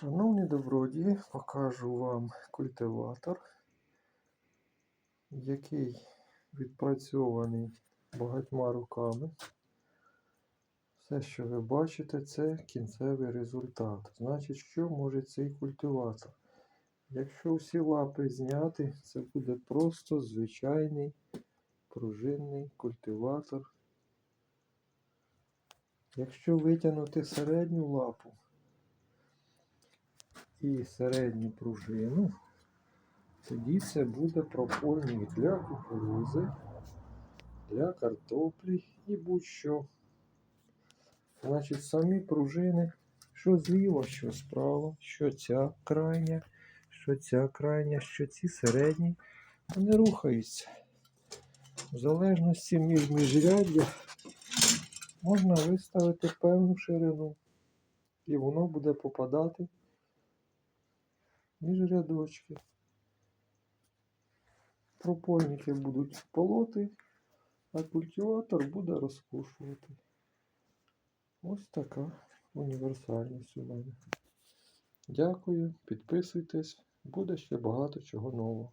Шановні добродії, покажу вам культиватор, який відпрацьований багатьма руками. Все, що ви бачите, це кінцевий результат. Значить, що може цей культиватор? Якщо всі лапи зняти, це буде просто звичайний пружинний культиватор. Якщо витягнути середню лапу, і середню пружину, тоді це буде пропольник для кукурузи, для картоплі і будь-що. Значить, самі пружини, що зліва, що справа, що ця крайня, що ця крайня, що ці середні, вони рухаються. В залежності між міжряддя можна виставити певну ширину, і воно буде попадати між рядочки. Пропольники будуть полоти, а культиватор буде розкушувати. Ось така універсальність у мене. Дякую, підписуйтесь, буде ще багато чого нового.